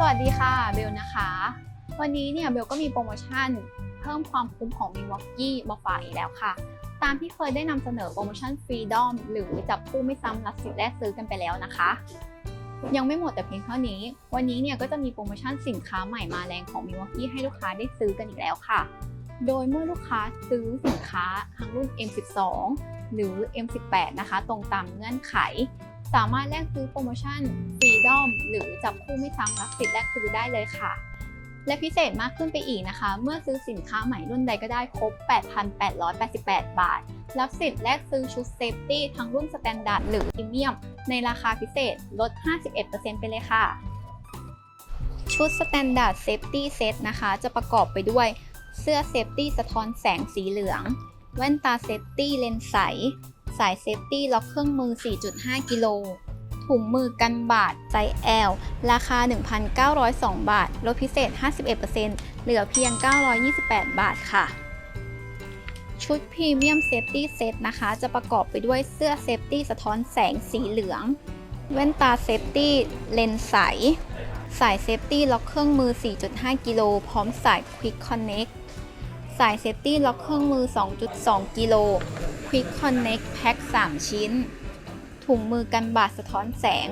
สวัสดีค่ะเบลนะคะ วันนี้เนี่ยเบลก็มีโปรโมชั่น เพิ่มความคุ้มของ m i l w a u k e e มาฝากอีกแล้วค่ะ ตามที่เคยได้นำเสนอโปรโมชั่น Freedom หรือจับคู่ไม่ซ้ำรับสิทธิ์แรกซื้อกันไปแล้วนะคะ ยังไม่หมดแต่เพียงเท่านี้ วันนี้เนี่ยก็จะมีโปรโมชั่นสินค้าใหม่มาแรงของ m i l w a u k e e ให้ลูกค้าได้ซื้อกันอีกแล้วค่ะ โดยเมื่อลูกค้าซื้อสินค้าทั้งรุ่น M12 หรือ M18 นะคะ ตรงตามเงื่อนไข สามารถแลกซื้อโปรโมชั่น Freedom หรือจับคู่ไม่ซ้ำรับสิทธิ์แลกซื้อได้เลยค่ะ และพิเศษมากขึ้นไปอีกนะคะ เมื่อซื้อสินค้าใหม่รุ่นใดก็ได้ครบ 8,888 บาท รับสิทธิ์แลกซื้อชุดเซฟตี้ทั้งรุ่นสแตนดาร์ดหรือพรีเมียม ในราคาพิเศษลด 51%ไปเลยค่ะ ชุดสแตนดาร์ดเซฟตี้เซตนะคะ จะประกอบไปด้วยเสื้อเซฟตี้สะท้อนแสงสีเหลือง แว่นตาเซฟตี้เลนส์ใส สายเซฟตี้ล็อกเครื่องมือ 4.5 กิโล ถุงมือกันบาดไซส์ L ราคา 1,902 บาท ลดพิเศษ 51%เหลือเพียง 928 บาทค่ะ ชุดพรีเมียมเซฟตี้เซตนะคะ จะประกอบไปด้วยเสื้อเซฟตี้สะท้อนแสงสีเหลือง แว่นตาเซฟตี้เลนส์ใส สายเซฟตี้ล็อกเครื่องมือ 4.5 กิโล พร้อมสาย Quick Connect สายเซฟตี้ล็อกเครื่องมือ 2.2 กิโล Quick Connect แพ็ค3ชิ้น ถุงมือกันบาดสะท้อนแสง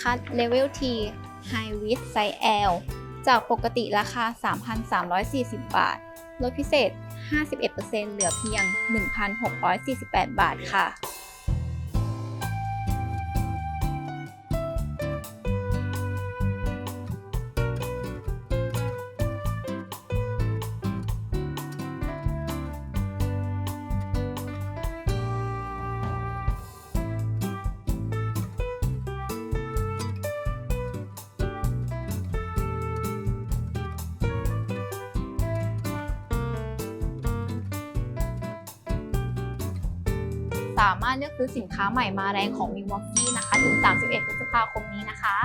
คัด Level T High Width Size L จากปกติราคา 3,340 บาท ลดพิเศษ 51%เหลือเพียง 1,648 บาทค่ะ สามารถเลือกซื้อสินค้าใหม่มาแรงของ m i l w a u k e e นะคะ ถึง 31พฤษภาคมนี้นะคะ